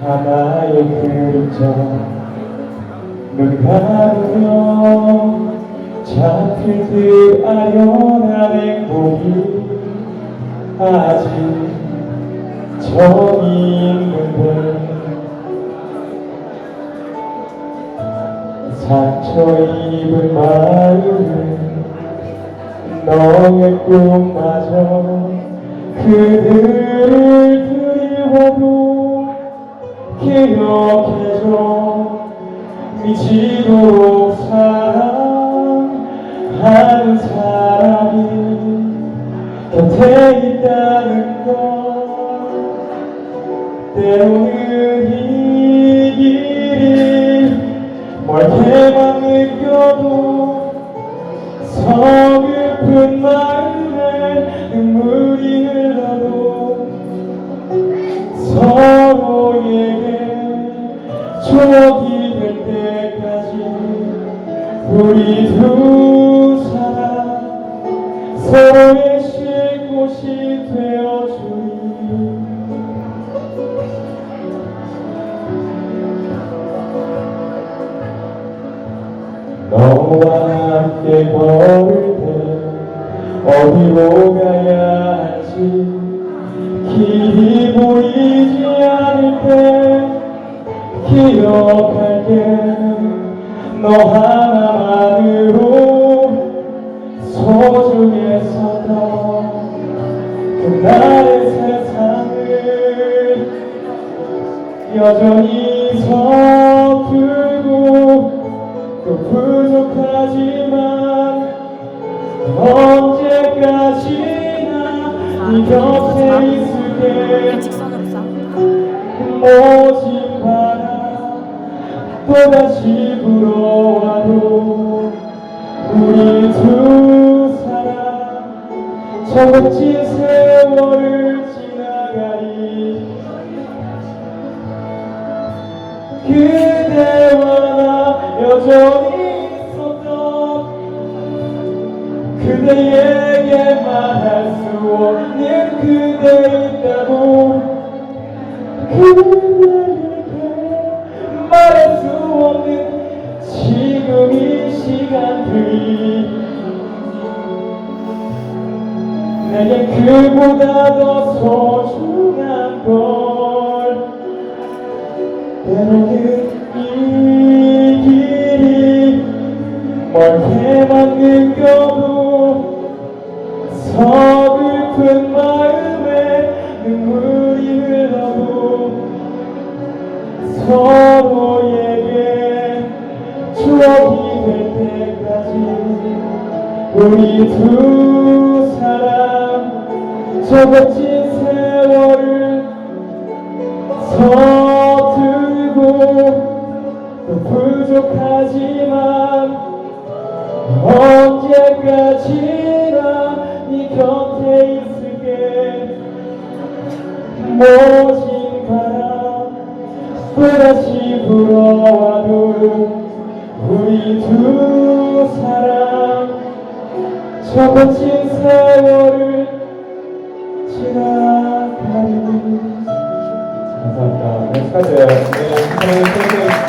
하나의 그림자 눈 감으면 잡힐 듯 아련한 행복이 아직 저기 있는데. 상처 입은 마음을 너의 꿈마저 그들을 때로는 이 길이 멀게만 느껴도 서글픈 마음에 눈물이 흘러도 서로에게 추억이 될 때까지 우리 두 사람 서로의 쉴 곳이 되어주리 너와 함께 걸을 때 어디로 가야 할지? 길이 보이지 않을 때 기억할게. 너 하나만으로 소중했었던 그날의 세상을 여전히 서 곁에 있을게 직선으로 싸. 모진 바람 또다시 불어와도 우리 두 사람 저 멋진 세월을 지나가리 그대와 나 여전히 있었던 그대 에게 말할 수 없는 그대 있다고 그대에게 말할 수 없는 지금 이 시간들이 내겐 그보다 더 소중한 걸 때로는 이 길이 멀게만 느껴도 서글픈 마음에 눈물이 흘러도 서로에게 추억이 될 때까지 우리 두 사람 저 멋진 세월을 서툴고 또 부족하지만 언제까지나 네 곁에 있을게 모진 바람 또다시 불어와도 우리 두 사람 저 멋진 세월을 지나가리 감사합니다. 네, 축하드려요. 네,